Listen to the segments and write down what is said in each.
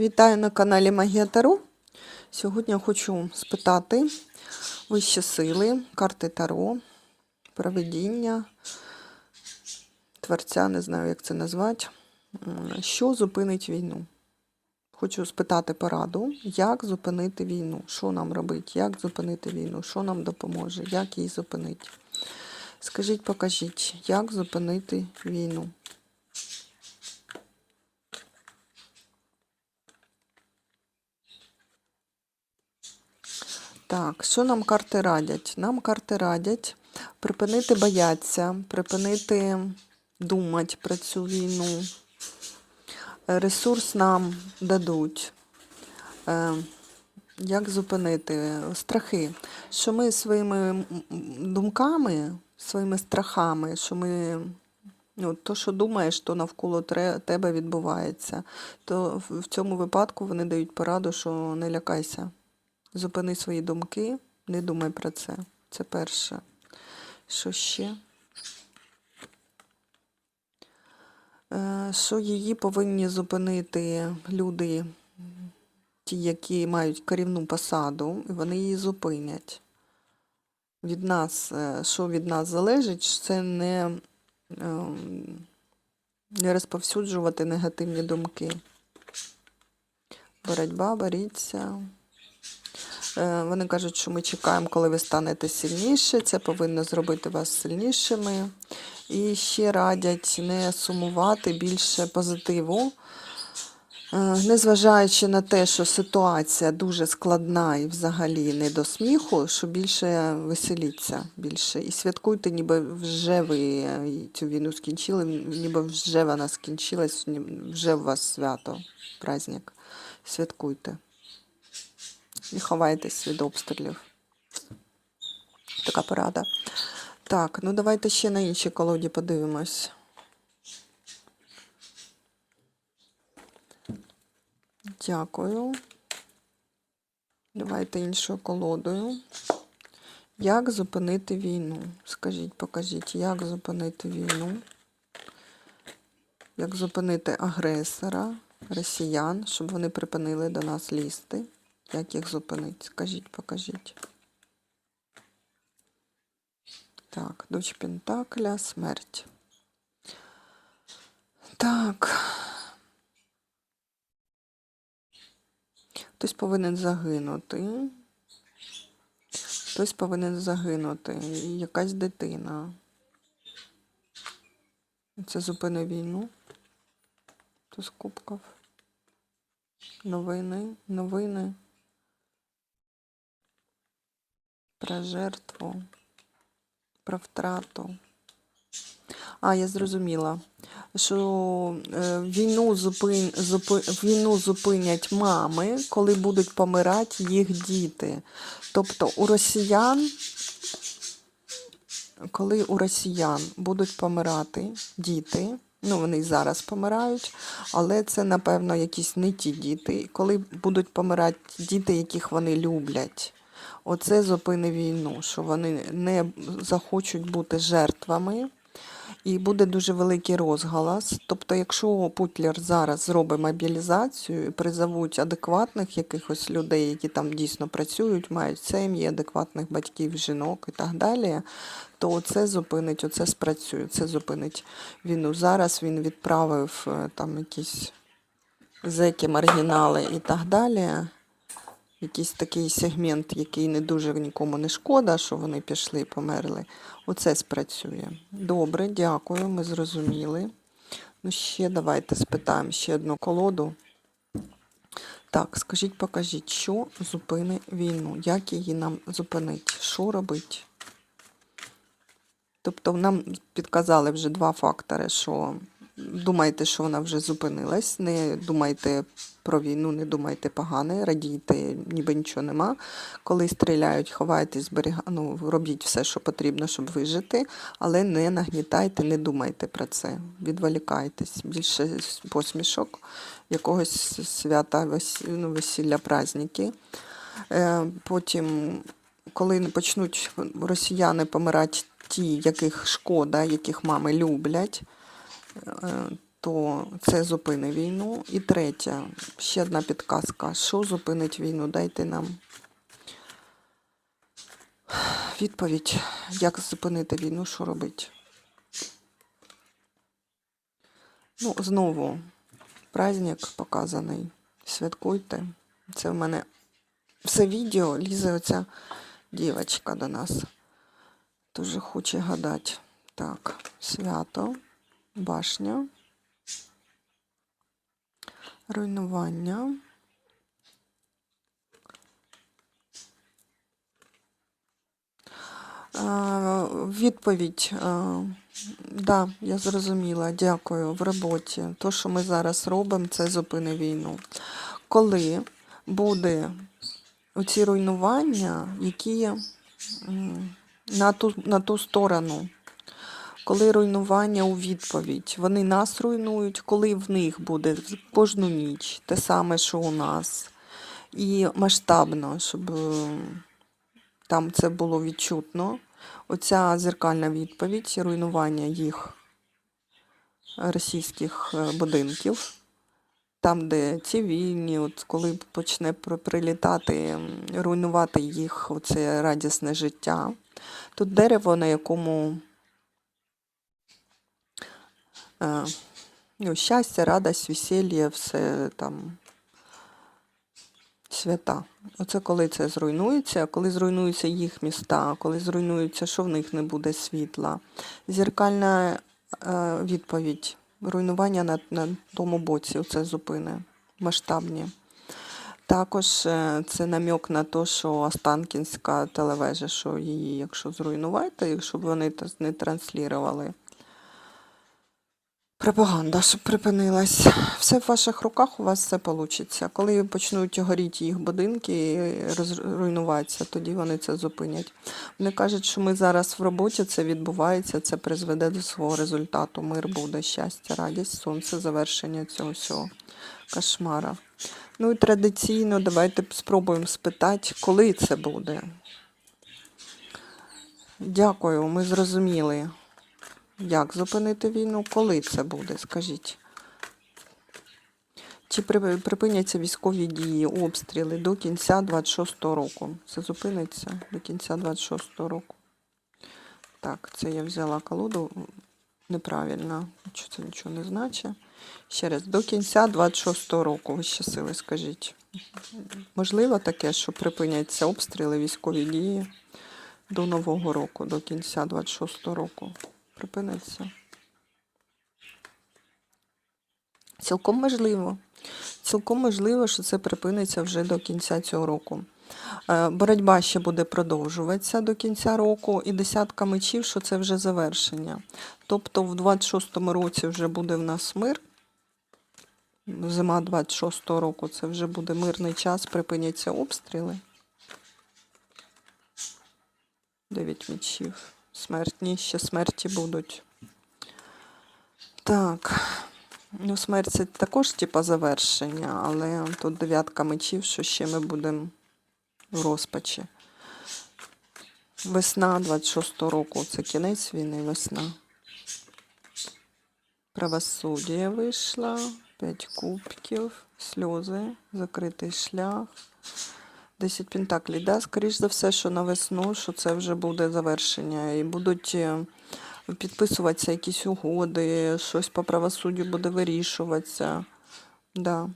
Вітаю на каналі Магія Таро. Сьогодні хочу спитати вищі сили, карти Таро, проведіння, творця, не знаю, як це назвати. Що зупинить війну? Хочу спитати пораду, як зупинити війну, що нам робити, як зупинити війну, що нам допоможе, як її зупинити. Скажіть, покажіть, як зупинити війну? Так, що нам карти радять? Нам карти радять припинити боятися, припинити думати про цю війну. Ресурс нам дадуть. Е, Як зупинити страхи? Що ми своїми думками, своїми страхами, що ми. Ну, то, що думаєш, то навколо тебе відбувається. То в цьому випадку вони дають пораду, що не лякайся. Зупини свої думки, не думай про це. Це перше. Що ще? Е, Що її повинні зупинити люди, ті, які мають керівну посаду, і вони її зупинять. Від нас, е, що від нас залежить, це не, ем, не розповсюджувати негативні думки. Боротьба, боріться. Е, Вони кажуть, що ми чекаємо, коли ви станете сильніше. Це повинно зробити вас сильнішими. І ще радять не сумувати більше позитиву. Е, Незважаючи на те, що ситуація дуже складна і взагалі не до сміху, що більше веселіться більше. І святкуйте, ніби вже ви цю війну скінчили, ніби вже вона скінчилась, вже у вас свято, праздник. Святкуйте. І ховайтесь від обстрілів. Така порада. Так, ну давайте ще на іншій колоді подивимось. Дякую. Давайте іншою колодою. Як зупинити війну? Скажіть, покажіть, як зупинити війну? Як зупинити агресора, росіян, щоб вони припинили до нас лізти? Як їх зупинити? Скажіть, покажіть. Так, дочь Пентакля, смерть. Так. Хтось повинен загинути. Хтось повинен загинути. Якась дитина. Це зупини війну. Туз кубків. Новини, новини. Про жертву. Про втрату. А, я зрозуміла, що е, війну, зупин, зупи, війну зупинять мами, коли будуть помирати їх діти. Тобто у росіян, коли у росіян будуть помирати діти, ну вони й зараз помирають, але це, напевно, якісь не ті діти. Коли будуть помирати діти, яких вони люблять. Оце зупини війну, що вони не захочуть бути жертвами, і буде дуже великий розголос. Тобто, якщо Путлер зараз зробить мобілізацію і призовуть адекватних якихось людей, які там дійсно працюють, мають сім'ї, адекватних батьків, жінок і так далі, то це зупинить, оце спрацює, це зупинить війну. Зараз він відправив е, там якісь зеки, маргінали і так далі якийсь такий сегмент, який не дуже нікому не шкода, що вони пішли і померли. Оце спрацює. Добре, дякую, ми зрозуміли. Ну, ще давайте спитаємо ще одну колоду. Так, скажіть, покажіть, що зупини війну? Як її нам зупинити? Що робити? Тобто нам підказали вже два фактори, що думайте, що вона вже зупинилась, не думайте про війну, не думайте погане, радійте, ніби нічого нема. Коли стріляють, ховайтесь, зберіга... ну, робіть все, що потрібно, щоб вижити, але не нагнітайте, не думайте про це. Відволікайтесь. Більше посмішок, якогось свята, ну, весілля, праздники. Е, Потім, коли почнуть росіяни помирати ті, яких шкода, яких мами люблять, то це зупини війну. І третє, ще одна підказка. Що зупинить війну? Дайте нам відповідь, як зупинити війну, що робити. Ну, знову праздник показаний. Святкуйте. Це в мене все відео лізе оця дівчинка до нас. Дуже хоче гадати. Так, свято, башня, руйнування. Відповідь. Да, я зрозуміла. Дякую. В роботі. То, що ми зараз робимо, це зупини війну. Коли буде оці руйнування, які на ту, на ту сторону, коли руйнування у відповідь, вони нас руйнують, коли в них буде кожну ніч те саме, що у нас, і масштабно, щоб е, там це було відчутно. Оця зеркальна відповідь, руйнування їх російських е, будинків, там, де цивільні, от коли почне прилітати, руйнувати їх оце радісне життя. Тут дерево, на якому ну, щастя, радость, весілля, все там свята. Оце коли це зруйнується, коли зруйнуються їх міста, коли зруйнується, що в них не буде світла. Зеркальна е, відповідь. Руйнування на, на тому боці це зупини масштабні. Також е, це намік на те, що Останкінська телевежа, що її, якщо зруйнувати, щоб вони та- не транслювали. Пропаганда, щоб припинилась. Все в ваших руках, у вас все вийде. Коли почнуть горіти їх будинки і роз- руйнуватися, тоді вони це зупинять. Вони кажуть, що ми зараз в роботі, це відбувається, це призведе до свого результату. Мир буде, щастя, радість, сонце, завершення цього всього кошмара. Ну і традиційно давайте спробуємо спитати, коли це буде. Дякую, ми зрозуміли. Як зупинити війну? Коли це буде? Скажіть. Чи припиняться військові дії, обстріли до кінця 26-го року? Це зупиниться до кінця 26-го року. Так, це я взяла колоду неправильно. Нічого це нічого не значить. Ще раз, до кінця 26-го року, ви сили скажіть. Можливо таке, що припиняться обстріли, військові дії до Нового року, до кінця 26-го року. Припиниться. Цілком можливо. Цілком можливо, що це припиниться вже до кінця цього року. Е, Боротьба ще буде продовжуватися до кінця року, і десятка мечів, що це вже завершення. Тобто в 26-му році вже буде в нас мир. Зима 26-го року це вже буде мирний час, припиняться обстріли. Дев'ять мечів. Смертні, ще смерті будуть. Так. Ну, смерть це також типа завершення, але тут дев'ятка мечів, що ще ми будемо в розпачі. Весна 26-го року це кінець війни, весна. Правосуддя вийшла, п'ять кубків, сльози, закритий шлях. 10 пентаклей, да? Скоріш за все, що на весну, що це вже буде завершення. І будуть е, підписуватися якісь угоди, щось по правосуддю буде вирішуватися. Да.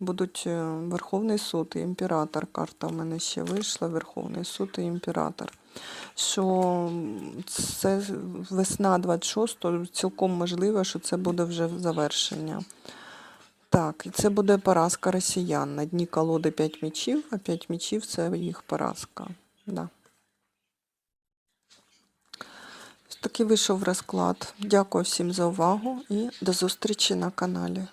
Будуть е, Верховний суд і імператор. Карта в мене ще вийшла. Верховний суд і імператор. Що це весна 26-го, цілком можливо, що це буде вже завершення. Так, і це буде поразка росіян. На дні колоди 5 мічів, а 5 мічів це їх поразка. Да. Такий вийшов розклад. Дякую всім за увагу і до зустрічі на каналі.